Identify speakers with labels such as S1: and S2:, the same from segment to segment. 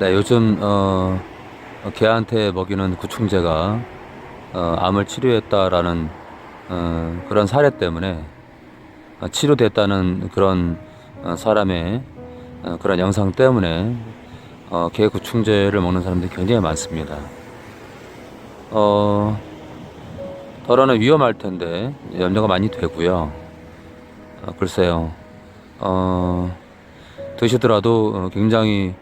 S1: 네, 요즘 어, 개한테 먹이는 구충제가 어, 암을 치료했다라는 어, 그런 사례 때문에 어, 치료됐다는 그런 어, 사람의 어, 그런 영상 때문에 어, 개 구충제를 먹는 사람들이 굉장히 많습니다. 어, 덜어는 위험할 텐데 염려가 많이 되고요. 어, 글쎄요. 어, 드시더라도 어, 굉장히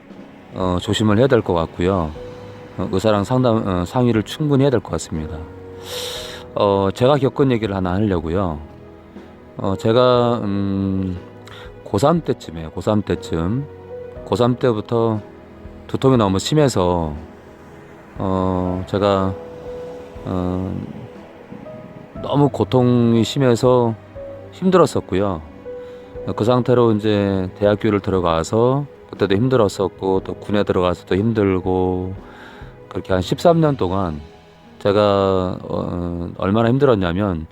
S1: 어, 조심을 해야 될 것 같고요. 어, 의사랑 상담 어, 상의를 충분히 해야 될 것 같습니다. 어, 제가 겪은 얘기를 하나 하려고요. 어, 제가 음, 고3 때쯤에 고3 때쯤 고3 때부터 두통이 너무 심해서 어, 제가 어, 너무 고통이 심해서 힘들었었고요. 그 상태로 이제 대학교를 들어가서 그때도 힘들었었고 또 군에 들어가서도 힘들고 그렇게 한 13년 동안 제가 어, 얼마나 힘들었냐면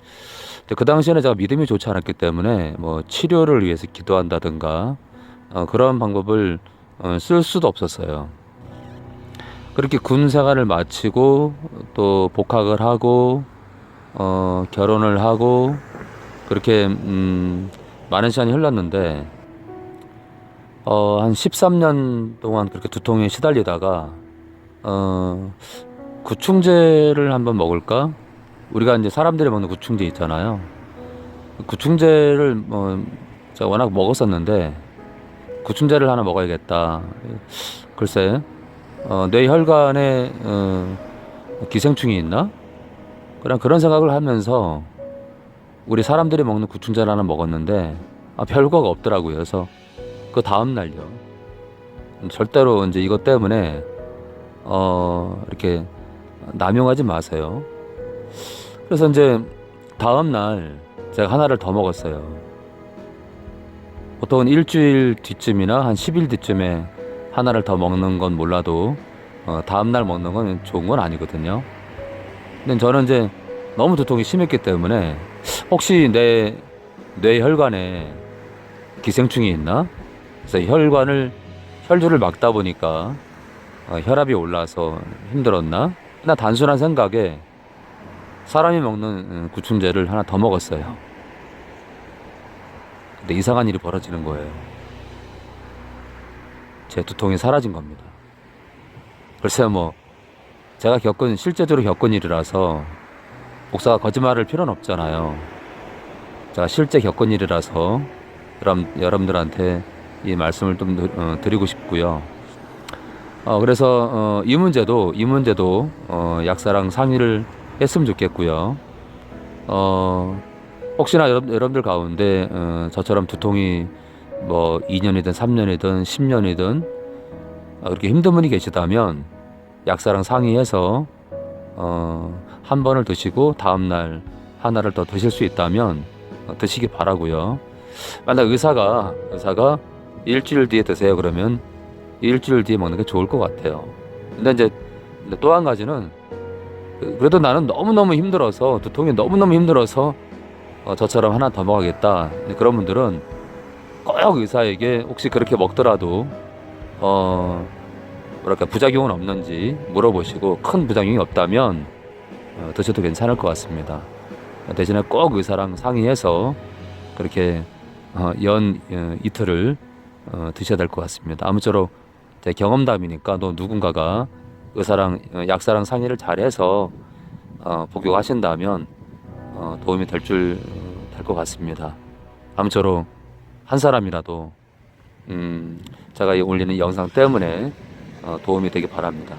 S1: 그 당시에는 제가 믿음이 좋지 않았기 때문에 뭐 치료를 위해서 기도한다든가 어, 그런 방법을 어, 쓸 수도 없었어요. 그렇게 군 생활을 마치고 또 복학을 하고 어, 결혼을 하고 그렇게 음, 많은 시간이 흘렀는데 어, 한 13년 동안 그렇게 두통에 시달리다가 어, 구충제를 한번 먹을까? 우리가 이제 사람들이 먹는 구충제 있잖아요. 구충제를 뭐 제가 워낙 먹었었는데 구충제를 하나 먹어야겠다. 글쎄, 어, 뇌 혈관에 어, 기생충이 있나? 그런 그런 생각을 하면서 우리 사람들이 먹는 구충제를 하나 먹었는데 아, 별거가 없더라고요. 그래서 그 다음 날요. 절대로 이제 이것 때문에 어, 이렇게 남용하지 마세요. 그래서 이제 다음 날 제가 하나를 더 먹었어요. 보통은 일주일 뒤쯤이나 한 10일 뒤쯤에 하나를 더 먹는 건 몰라도 어, 다음 날 먹는 건 좋은 건 아니거든요. 근데 저는 이제 너무 두통이 심했기 때문에 혹시 내 뇌 혈관에 기생충이 있나? 그래서 혈관을 혈주를 막다 보니까 어, 혈압이 올라서 힘들었나? 나 단순한 생각에 사람이 먹는 음, 구충제를 하나 더 먹었어요. 근데 이상한 일이 벌어지는 거예요. 제 두통이 사라진 겁니다. 글쎄요, 뭐 제가 겪은 실제적으로 겪은 일이라서 목사가 거짓말할 필요는 없잖아요. 제가 실제 겪은 일이라서 여러분, 여러분들한테 이 말씀을 좀 어, 드리고 싶고요. 어, 그래서 어, 이 문제도 이 문제도 어, 약사랑 상의를 했으면 좋겠고요. 어, 혹시나 여러분, 여러분들 가운데 어, 저처럼 두통이 뭐 2년이든 3년이든 10년이든 어, 그렇게 힘든 분이 계시다면 약사랑 상의해서 어, 한 번을 드시고 다음 날 하나를 더 드실 수 있다면 어, 드시기 바라고요. 만약 의사가 의사가 일주일 뒤에 드세요 그러면 일주일 뒤에 먹는 게 좋을 것 같아요. 근데 이제 또 한 가지는 그- 그래도 나는 너무 너무 힘들어서 두통이 너무 너무 힘들어서 어, 저처럼 하나 더 먹어야겠다. 그런 분들은 꼭 의사에게 혹시 그렇게 먹더라도 어 뭐랄까 부작용은 없는지 물어보시고 큰 부작용이 없다면 어, 드셔도 괜찮을 것 같습니다. 대신에 꼭 의사랑 상의해서 그렇게 어, 연 어, 이틀을 어, 드셔야 될 것 같습니다. 아무쪼록 제 경험담이니까 또 누군가가 의사랑 어, 약사랑 상의를 잘해서 어, 복용하신다면 어, 도움이 될 줄 될 것 같습니다. 아무쪼록 한 사람이라도 음, 제가 이 올리는 영상 때문에 어, 도움이 되기 바랍니다.